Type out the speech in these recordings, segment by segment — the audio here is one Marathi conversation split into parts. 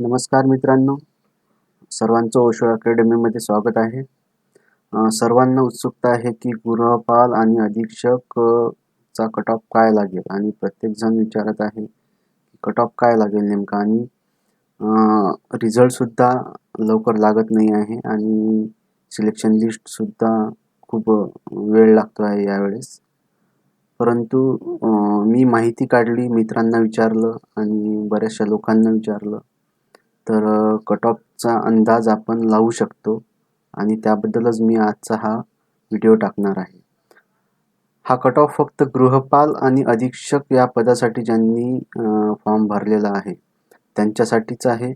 नमस्कार मित्रांनो. सर्वांचं ओशो अकॅडमीमध्ये स्वागत आहे. सर्वांना उत्सुकता आहे की गृहपाल आणि अधीक्षक चा कट ऑफ काय लागेल? आणि प्रत्येकजण विचारत आहे की कट ऑफ काय लागेल नेमका? आणि रिझल्टसुद्धा लवकर लागत नाही आहे आणि सिलेक्शन लिस्टसुद्धा खूप वेळ लागतो आहे यावेळेस. परंतु मी माहिती काढली मित्रांना विचारलं आणि बऱ्याचशा लोकांना विचारलं. तर कट ऑफचा अंदाज आपण लावू शकतो. आणि त्याबद्दलच मी आजचा हा व्हिडिओ टाकणार आहे. हा कट ऑफ फक्त गृहपाल आणि अधीक्षक या पदासाठी ज्यांनी फॉर्म भरलेला आहे. त्यांच्यासाठीच आहे.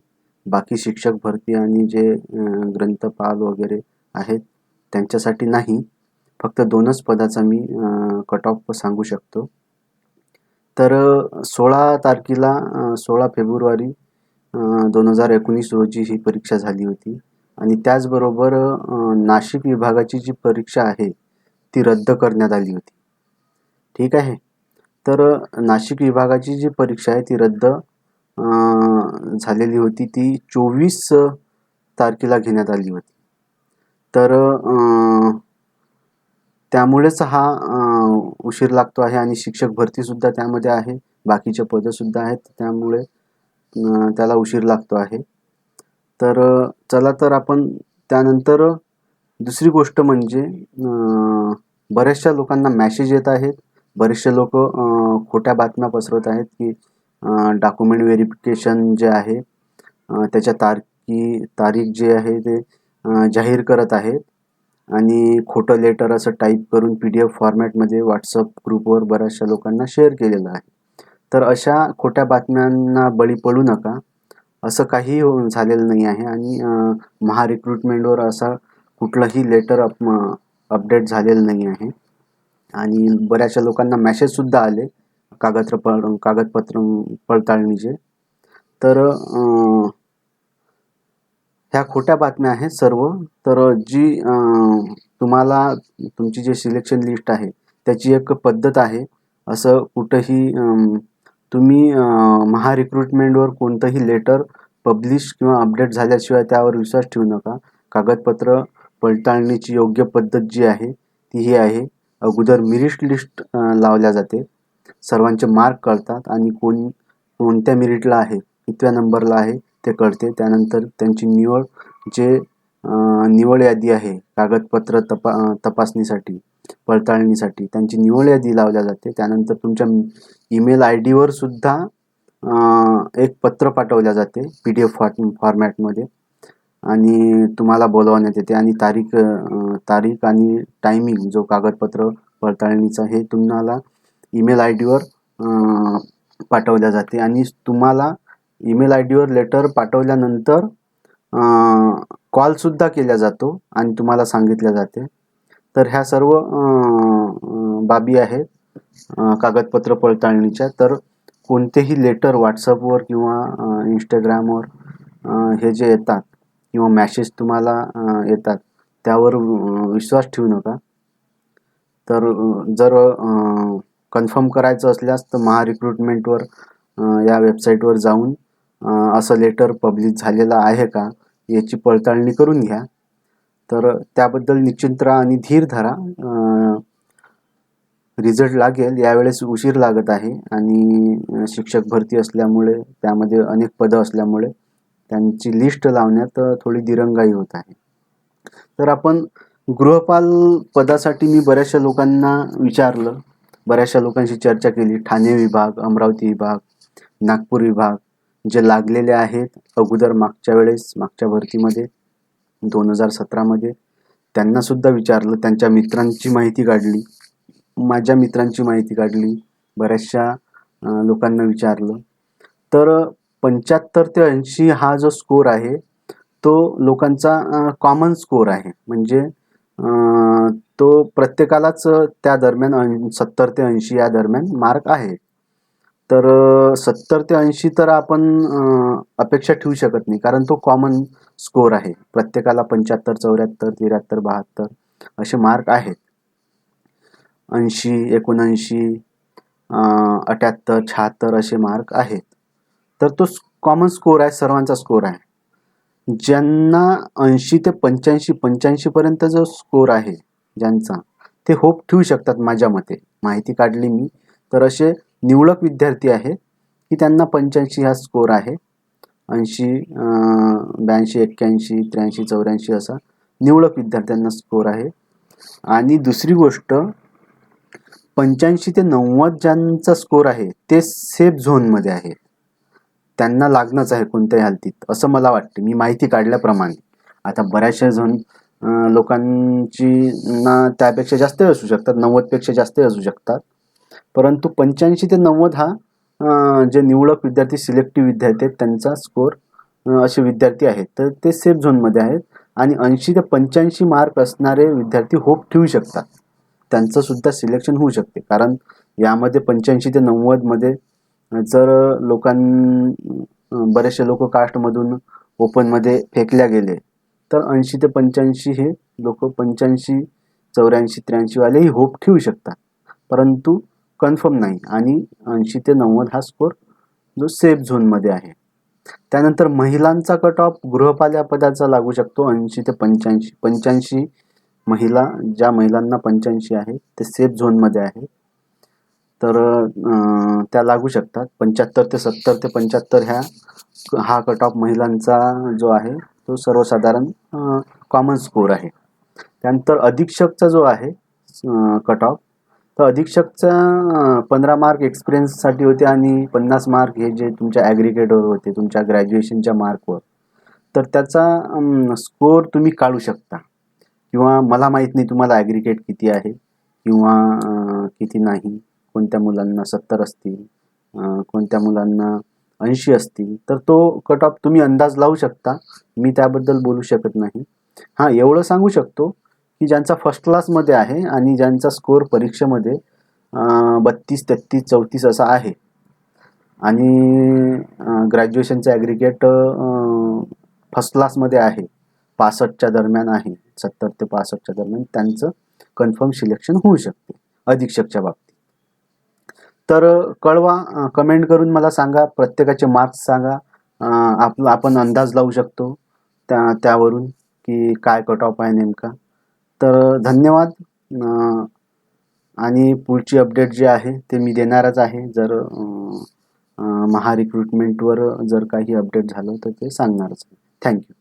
बाकी शिक्षक भरती आणि जे ग्रंथपाल वगैरे आहेत त्यांच्यासाठी नाही. फक्त दोनच पदाचा मी कट ऑफ सांगू शकतो. तर सोळा तारखेला सोळा फेब्रुवारी दोन हजार एकोणीस रोजी ही परीक्षा झाली होती. आणि त्याचबरोबर नाशिक विभागाची जी परीक्षा आहे ती रद्द करण्यात आली होती. ठीक आहे? तर नाशिक विभागाची जी परीक्षा आहे ती रद्द झालेली होती. ती चोवीस तारखेला घेण्यात आली होती. तर त्यामुळेच हा उशीर लागतो आहे आणि शिक्षक भरतीसुद्धा त्यामध्ये आहे. बाकीचे पदंसुद्धा आहेत. त्यामुळे त्याला उशीर लागतो आहे. तर चला तर आपण त्यानंतर दुसरी गोष्ट म्हणजे बऱ्याचशा लोकांना मॅसेज येत आहेत. बरेचसे लोक खोट्या बातम्या पसरत आहेत की डॉक्युमेंट व्हेरिफिकेशन जे आहे त्याच्या तारखी तारीख जे आहे ते जाहीर करत आहेत. आणि खोटं लेटर असं टाईप करून पी डी एफ फॉर्मॅटमध्ये व्हॉट्सअप ग्रुपवर बऱ्याचशा लोकांना शेअर केलेलं आहे. तर अशा खोट्या बातम्यांना बळी पडू नका. असं काही हो, झालेलं नाही आहे आणि महा महारिक्रुटमेंटवर असा कुठलंही लेटर अप अपडेट झालेलं नाही आहे. आणि बऱ्याचशा लोकांना मॅसेजसुद्धा आले कागदपत्र पड कागदपत्र पडताळणीचे. तर ह्या खोट्या बातम्या आहेत सर्व. तर जी तुम्हाला तुमची जी सिलेक्शन लिस्ट आहे त्याची एक पद्धत आहे. असं कुठंही तुम्ही महा रिक्रुटमेंटवर कोणतंही लेटर पब्लिश किंवा अपडेट झाल्याशिवाय त्यावर विश्वास ठेवू नका. कागदपत्र पडताळणीची योग्य पद्धत जी आहे ती ही आहे. अगोदर मिरिट लिस्ट लावल्या जाते. सर्वांचे मार्क कळतात आणि कोण कोणत्या मिरिटला आहे कितव्या नंबरला आहे ते कळते. त्यानंतर त्यांची निवड जे निवड यादी आहे कागदपत्र तपा तपासणीसाठी. पडताळणीसाठी. त्यांची निवड यादी लावल्या जाते. त्यानंतर तुमच्या ईमेल आय डीवर सुद्धा एक पत्र पाठवल्या जाते पी डी एफ फॉर्मॅटमध्ये. आणि तुम्हाला बोलवण्यात येते. आणि तारीख तारीख आणि टायमिंग जो कागदपत्र पडताळणीचा हे तुम्हाला ईमेल आय डीवर पाठवल्या जाते. आणि तुम्हाला ईमेल आय डीवर लेटर पाठवल्यानंतर कॉलसुद्धा केला जातो आणि तुम्हाला सांगितल्या जाते. तर ह्या सर्व बाबी आहेत कागदपत्र पडताळणीच्या. तर कोणतेही लेटर व्हॉट्सअपवर किंवा इंस्टाग्रामवर हे जे येतात किंवा मॅसेज तुम्हाला येतात त्यावर विश्वास ठेवू नका. तर जर कन्फर्म करायचं असल्यास तर महारिक्रुटमेंटवर या वेबसाईटवर जाऊन असं लेटर पब्लिश झालेलं आहे का याची पडताळणी करून घ्या. तर त्याबद्दल निश्चिंत राहा आणि धीर धरा. रिझल्ट लागेल यावेळेस उशीर लागत आहे आणि शिक्षक भरती असल्यामुळे त्यामध्ये अनेक पदं असल्यामुळे त्यांची लिस्ट लावण्यात थोडी दिरंगाई होत आहे. तर आपण गृहपाल पदासाठी मी बऱ्याचशा लोकांना विचारलं. बऱ्याचशा लोकांशी चर्चा केली. ठाणे विभाग अमरावती विभाग नागपूर विभाग जे लागलेले आहेत अगोदर मागच्या वेळेस मागच्या भरतीमध्ये. दोन हजार सतरामध्ये त्यांनासुद्धा विचारलं त्यांच्या मित्रांची माहिती काढली. माझ्या मित्रांची माहिती काढली बऱ्याचशा लोकांना विचारलं. तर पंच्याहत्तर ते ऐंशी हा जो स्कोर आहे तो लोकांचा कॉमन स्कोर आहे. म्हणजे तो प्रत्येकालाच त्या दरम्यान सत्तर ते ऐंशी या दरम्यान मार्क आहे. तर सत्तर ते ऐंशी तर आपण अपेक्षा ठेवू शकत नाही. कारण तो कॉमन स्कोर आहे. प्रत्येकाला पंच्याहत्तर चौऱ्याहत्तर त्र्याहत्तर बहात्तर असे मार्क आहेत. ऐंशी एकोणऐंशी अठ्याहत्तर शहात्तर असे मार्क आहेत. तर तो कॉमन स्कोर आहे सर्वांचा स्कोर आहे. ज्यांना ऐंशी ते पंच्याऐंशी पंच्याऐंशीपर्यंत जो स्कोर आहे ज्यांचा ते होप ठेवू शकतात माझ्या मते. माहिती काढली मी. तर असे निवडक विद्यार्थी आहे की त्यांना पंच्याऐंशी हा स्कोर आहे. ऐंशी ब्याऐंशी एक्क्याऐंशी त्र्याऐंशी चौऱ्याऐंशी असा निवडक विद्यार्थ्यांना स्कोर आहे. आणि दुसरी गोष्ट पंच्याऐंशी ते नव्वद ज्यांचा स्कोर आहे ते सेफ झोनमध्ये आहे. त्यांना लागणंच आहे कोणत्याही हालतीत असं मला वाटते. मी माहिती काढल्याप्रमाणे. आता बऱ्याचशा झोन लोकांची ना त्यापेक्षा जास्त असू शकतात नव्वदपेक्षा जास्त असू शकतात. परंतु पंच्याऐंशी ते नव्वद हा जे निवडक विद्यार्थी सिलेक्टिव्ह विद्यार्थी आहेत त्यांचा स्कोर असे विद्यार्थी आहेत. तर ते सेफ झोनमध्ये आहेत आणि ऐंशी ते पंच्याऐंशी मार्क असणारे विद्यार्थी होप ठेवू शकतात. त्यांचं सुद्धा सिलेक्शन होऊ शकते. कारण यामध्ये पंच्याऐंशी ते नव्वदमध्ये जर लोकां बरेचसे लोक कास्टमधून ओपनमध्ये फेकल्या गेले तर ऐंशी ते पंच्याऐंशी हे लोक पंच्याऐंशी चौऱ्याऐंशी त्र्याऐंशीवालेही होप ठेवू शकतात. परंतु कन्फर्म नाही. आणि ऐंशी ते नव्वद हा स्कोर जो सेफ झोनमध्ये आहे. त्यानंतर महिलांचा कट ऑफ गृहपाल्या पदाचा लागू शकतो. ऐंशी ते पंच्याऐंशी पंच्याऐंशी महिला ज्या महिलांना पंच्याऐंशी आहे ते सेफ झोनमध्ये आहे. तर त्या लागू शकतात. पंच्याहत्तर ते सत्तर ते पंच्याहत्तर ह्या हा कट ऑफ महिलांचा जो आहे तो सर्वसाधारण कॉमन स्कोर आहे. त्यानंतर अधीक्षकचा जो आहे कट ऑफ तर अधीक्षकचा पंधरा मार्क एक्सपिरियन्ससाठी होते आणि पन्नास मार्क हे जे तुमच्या ॲग्रिगेटवर होते तुमच्या ग्रॅज्युएशनच्या मार्कवर तर त्याचा स्कोर तुम्ही काढू शकता. किंवा मला माहीत नाही तुम्हाला ॲग्रिगेट किती आहे किंवा किती नाही कोणत्या मुलांना सत्तर असतील कोणत्या मुलांना ऐंशी असतील तर तो कट ऑफ तुम्ही अंदाज लावू शकता. मी त्याबद्दल बोलू शकत नाही. हां एवढं सांगू शकतो की ज्यांचा फर्स्ट क्लासमध्ये आहे आणि ज्यांचा स्कोर परीक्षेमध्ये बत्तीस तेहत्तीस चौतीस असा आहे. आणि ग्रॅज्युएशनचं ॲग्रिगेट फर्स्ट क्लासमध्ये आहे. पासष्टच्या दरम्यान आहे. सत्तर ते पासष्टच्या दरम्यान त्यांचं कन्फर्म सिलेक्शन होऊ शकते अधीक्षकच्या बाबतीत. तर कळवा कमेंट करून मला सांगा प्रत्येकाचे मार्क्स सांगा. आपला आपण अंदाज लावू शकतो त्या त्यावरून की काय कट ऑफ आहे नेमका. तर धन्यवाद. आणि पुढची अपडेट जी आहे ते मी देणारच आहे. जर महा रिक्रुटमेंटवर जर काही अपडेट झालं तर ते सांगणारच थँक्यू